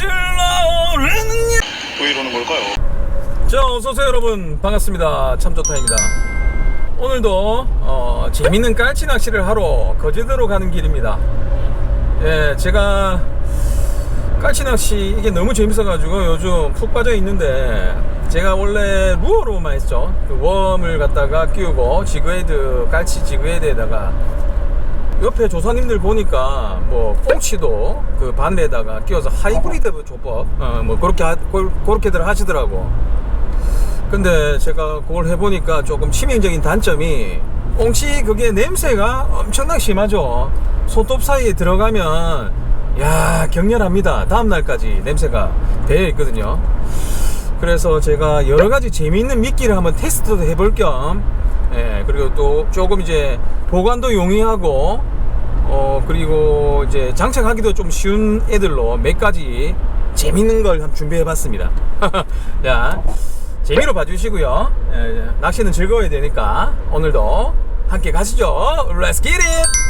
낚시를 왜 이러는 걸까요? 자 어서오세요 여러분. 반갑습니다. 참좋다입니다. 오늘도 어, 재밌는 깔치 낚시를 하러 거제도로 가는 길입니다. 예 제가 깔치 낚시 이게 너무 재밌어 가지고 요즘 푹 빠져 있는데 제가 원래 루어로만 했죠. 그 웜을 갖다가 끼우고 지그헤드 깔치 지그헤드에다가 옆에 조사님들 보니까 뭐 꽁치도 그 바늘에다가 끼워서 하이브리드 조법 어, 뭐 그렇게 하, 그- 그렇게들 하시더라고. 근데 제가 그걸 해보니까 조금 치명적인 단점이 꽁치 그게 냄새가 엄청나게 심하죠. 손톱 사이에 들어가면 야 격렬합니다. 다음 날까지 냄새가 배어 있거든요. 그래서 제가 여러 가지 재미있는 미끼를 한번 테스트도 해볼 겸 예, 그리고 또 조금 이제 보관도 용이하고 어 그리고 이제 장착하기도 좀 쉬운 애들로 몇 가지 재밌는 걸 한번 준비해 봤습니다. 자 재미로 봐주시고요. 예, 낚시는 즐거워야 되니까 오늘도 함께 가시죠. Let's get it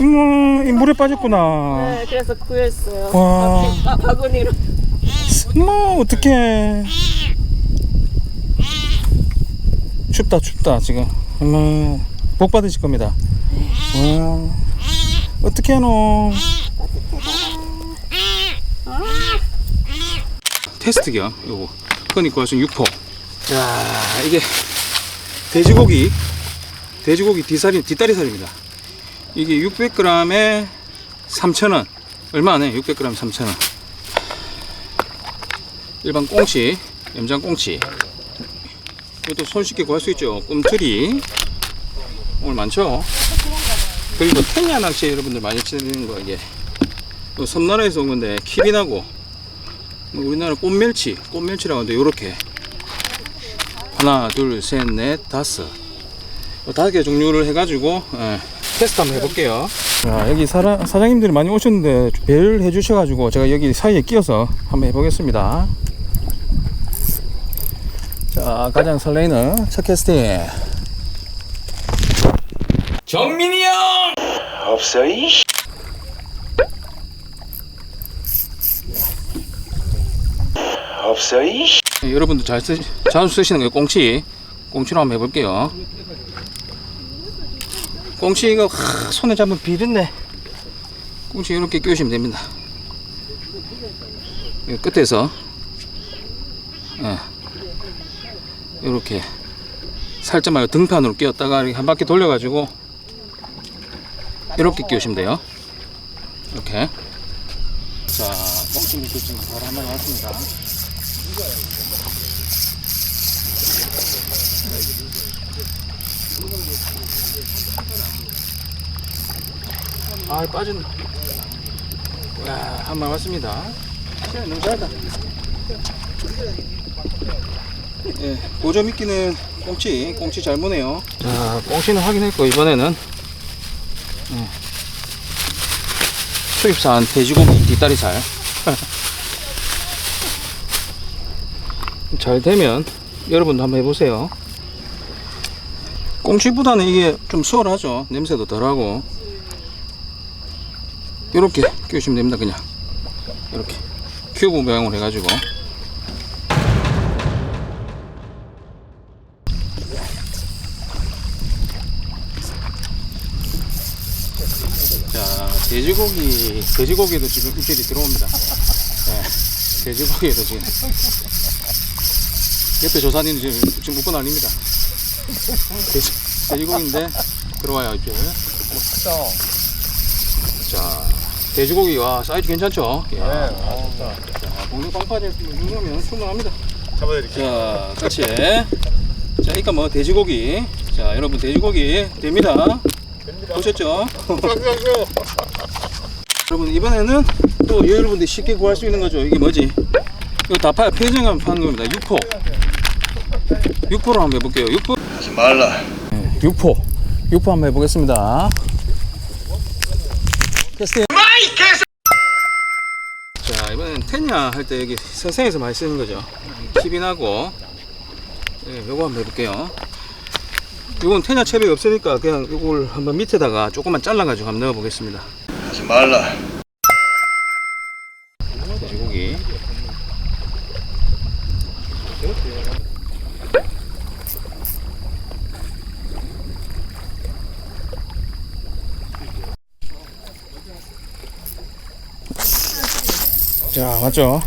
음, 이 물에 빠졌구나. 네, 그래서 구했어요. 와. 바, 바구니로. 뭐 어떡해. 춥다 춥다 지금. 엄마 복 받으실 겁니다. 와. 어떻게 하노? 테스트기야 요거. 그러니까 와서 6포. 자 이게 돼지고기 돼지고기 뒷살이 뒷다리살입니다. 이게 600g에 3,000원. 얼마 안 해? 600g 3,000원. 일반 꽁치, 염장 꽁치. 이것도 손쉽게 구할 수 있죠. 꿈틀이. 오늘 많죠? 그리고 테냐 낚시 여러분들 많이 치는 거 이게. 또 섬나라에서 온 건데 키비나고 우리나라 꽃멸치, 꽃멸치라고 하는데 요렇게 하나, 둘, 셋, 넷, 다섯. 뭐 다섯 개 종류를 해가지고 예, 테스트 한번 해볼게요. 자, 여기 사라, 사장님들이 많이 오셨는데 배를 해주셔가지고 제가 여기 사이에 끼어서 한번 해보겠습니다. 자, 가장 설레이는 첫 캐스팅. 정민이 형 없어 이 없어 이 네, 여러분도 잘 쓰, 자주 쓰시는 거 꽁치. 꽁치로 한번 해볼게요. 꽁치가 하, 손에 잡으면 비린내. 꽁치 이렇게 끼우시면 됩니다. 이 끝에서 예, 이렇게 살짝 말고 등판으로 끼웠다가 한 바퀴 돌려가지고 이렇게 끼우시면 돼요. 이렇게. 자, 꽁치 밑에 지금 바로 한번 왔습니다. 아 빠진 야, 한번 왔습니다. 너무 짧다. 예, 고점 미끼는 꽁치, 꽁치 잘 무네요. 자, 꽁치는 확인했고, 이번에는, 예, 수입산 돼지고기 뒷다리살. 잘 되면, 여러분도 한번 해보세요. 꽁치보다는 이게 좀 수월하죠. 냄새도 덜하고. 이렇게 끼우시면 됩니다 그냥 이렇게 큐브 모양으로 해가지고 돼지고기, 돼지고기에도 지금 입질이 들어옵니다. 예, 돼지고기에도 지금. 옆에 조사님 지금, 지금 웃고 난립니다. 돼지, 돼지고기인데 들어와요, 입질. 자, 돼지고기, 와, 사이즈 괜찮죠? 예. 자, 공룡 빵파제 정도면 충분합니다. 잡아드릴게요. 자, 같이. 자, 이까 뭐 돼지고기. 자, 여러분 돼지고기 됩니다. 보셨죠? 여러분 이번에는 또 여러분들이 쉽게 구할 수 있는 거죠. 이게 뭐지? 이거 다 파, 폐정한 파는 겁니다. 육포. 육포로 한번 해볼게요. 육포. 하지 말라. 육포. 육포 한번 해보겠습니다. 테스트. 테냐 할 때 여기 선생에서 많이 쓰는 거죠. 칩인하고. 예, 요거 한번 해볼게요. 이건 테냐 첩이 없으니까 그냥 이걸 한번 밑에다가 조금만 잘라가지고 한번 넣어보겠습니다. 하지 말라. 돼지고기. 자, 맞죠?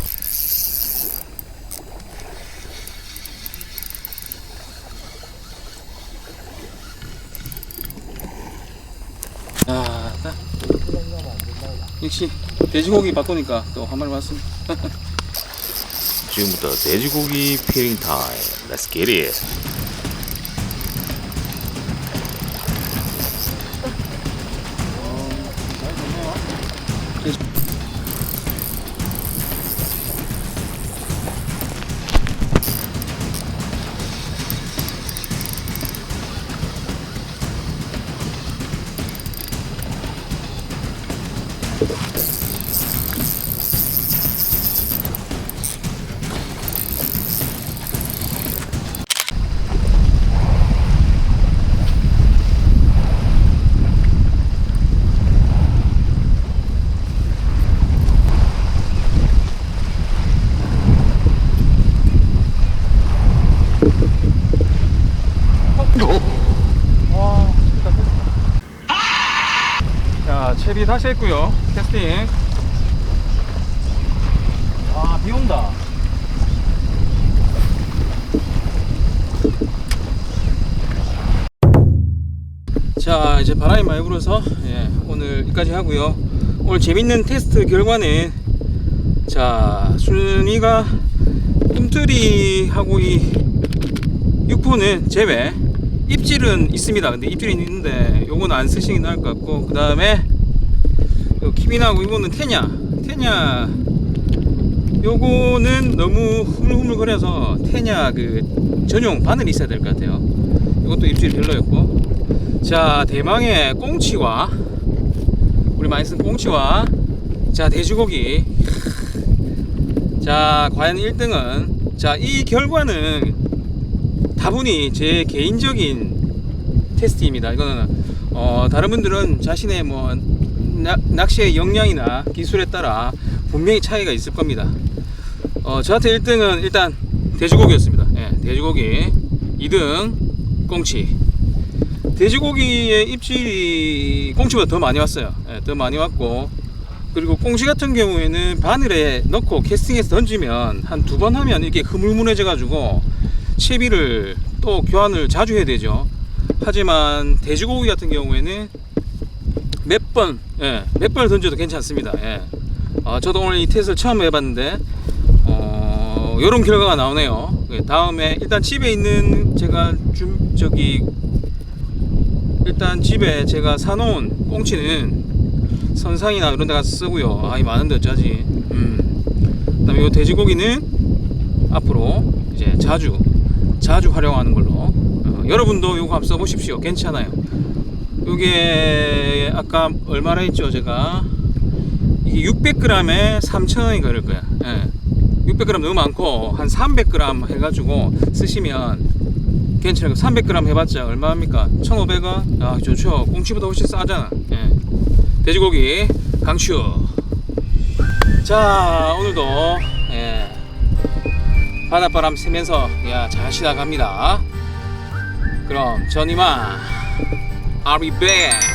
아, 딱. 역시 돼지고기 바꾸니까 또 한 마리 왔습니다. 지금부터 돼지고기 피링 타임. Let's get it. 자, 채비 다시 했고요. 캐스팅. 아, 비 온다. 자, 이제 바람이 많이 불어서 예, 오늘 여기까지 하고요. 오늘 재밌는 테스트 결과는 자, 순위가 꿈틀이하고 이 육포는 제외 입질은 있습니다. 근데 입질이 있는데 요거는 안 쓰시긴 나을 것 같고 그 다음에 키빈하고 이거는 테냐 테냐 요거는 너무 흐물흐물거려서 테냐 그 전용 바늘이 있어야 될 것 같아요. 이것도 입질이 별로였고 자 대망의 꽁치와 우리 많이 쓴 꽁치와 자 돼지고기 자 과연 1등은 자 이 결과는 다분히 제 개인적인 테스트입니다. 이거는 어, 다른 분들은 자신의 뭐 나- 낚시의 역량이나 기술에 따라 분명히 차이가 있을 겁니다. 어, 저한테 1등은 일단 돼지고기였습니다. 예, 돼지고기 2등 꽁치. 돼지고기의 입질이 꽁치보다 더 많이 왔어요. 예, 더 많이 왔고 그리고 꽁치 같은 경우에는 바늘에 넣고 캐스팅해서 던지면 한 두 번 하면 이게 흐물흐물해져 가지고 채비를 또 교환을 자주 해야 되죠. 하지만 돼지고기 같은 경우에는 몇 번, 예, 몇 번을 던져도 괜찮습니다. 예. 아, 저도 오늘 이 테스트를 처음 해봤는데, 어, 이런 결과가 나오네요. 예, 다음에 일단 집에 있는 제가 좀 저기 일단 집에 제가 사놓은 꽁치는 선상이나 이런 데 가서 쓰고요. 아, 이 많은데 어쩌지. 음. 그 다음에 이 돼지고기는 앞으로 이제 자주 자주 활용하는 걸로 어, 여러분도 요거 한번 써보십시오 괜찮아요 요게 아까 얼마나 했죠 제가? 이게 600g에 3,000원이 그럴 거야. 예. 600g 너무 많고 한 300g 해가지고 쓰시면 괜찮아요 300g 해봤자 얼마입니까? 1,500원? 아 좋죠. 꽁치보다 훨씬 싸잖아. 예. 돼지고기 강추. 자 오늘도 예, 바닷바람 쐬면서 야, 잘 쉬다 갑니다. 그럼 전 이만 I'll be back.